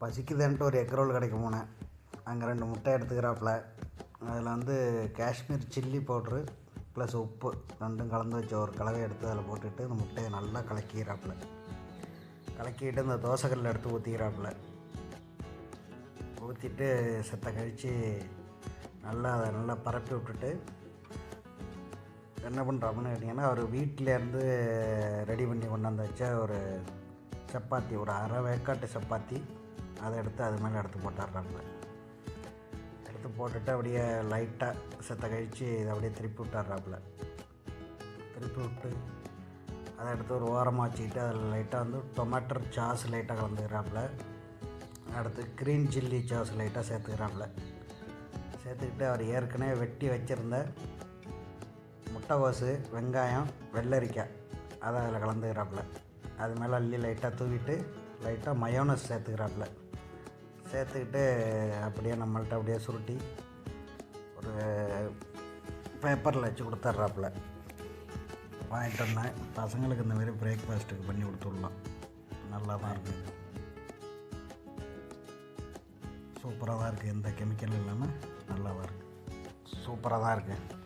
பசிக்குதுன்ட்டு ஒரு egg role கடைக்கு போனேன். அங்கே ரெண்டு முட்டை எடுத்துக்கிறாப்புல. அதில் வந்து காஷ்மீர் சில்லி பவுட்ரு ப்ளஸ் உப்பு ரெண்டும் கலந்து வச்ச ஒரு கலவை எடுத்து அதில் போட்டுட்டு இந்த முட்டையை நல்லா கலக்கிறாப்புல கலக்கிட்டு இந்த தோசைக்கல்லில் எடுத்து ஊற்றிக்கிறாப்புல ஊற்றிட்டு செத்த கழித்து நல்லா அதை நல்லா பரப்பி விட்டுட்டு என்ன பண்ணுறாப்புன்னு கேட்டிங்கன்னா அவர் வீட்டிலேருந்து ரெடி பண்ணி கொண்டாந்து வச்ச ஒரு சப்பாத்தி ஒரு அரை வேக்காட்டு சப்பாத்தி. அதை எடுத்து அது மேலே எடுத்து போட்டாடுறாங்க எடுத்து போட்டுட்டு அப்படியே லைட்டாக செத்த கழித்து இதை அப்படியே திருப்பி விட்டாடுறாப்புல திருப்பி விட்டு அதை எடுத்து ஒரு ஓரமாக வச்சுக்கிட்டு அதில் லைட்டாக வந்து டொமேட்டோ சாஸ் லைட்டாக கலந்துக்கிறாப்புல. அடுத்து க்ரீன் சில்லி சாஸ் லைட்டாக சேர்த்துக்கிறாப்புல. சேர்த்துக்கிட்டு அவர் ஏற்கனவே வெட்டி வச்சுருந்த முட்டைகோசு வெங்காயம் வெள்ளரிக்காய் அதை அதில் கலந்துக்கிறாப்புல. அது மேலே அள்ளி லைட்டாக தூவிட்டு லைட்டாக மயோனஸ் சேர்த்துக்கிறாப்புல. சேர்த்துக்கிட்டு அப்படியே நம்மள்ட்ட அப்படியே சுருட்டி ஒரு பேப்பரில் வச்சு கொடுத்துட்றாப்புல. வாங்கிட்டு வந்தேன். பசங்களுக்கு இந்த மாதிரி பிரேக்ஃபாஸ்ட்டுக்கு பண்ணி கொடுத்துடலாம். நல்லா தான் இருக்குது சூப்பராக தான் இருக்குது எந்த கெமிக்கலும் இல்லாமல் நல்லா தான் இருக்குது சூப்பராக தான் இருக்குது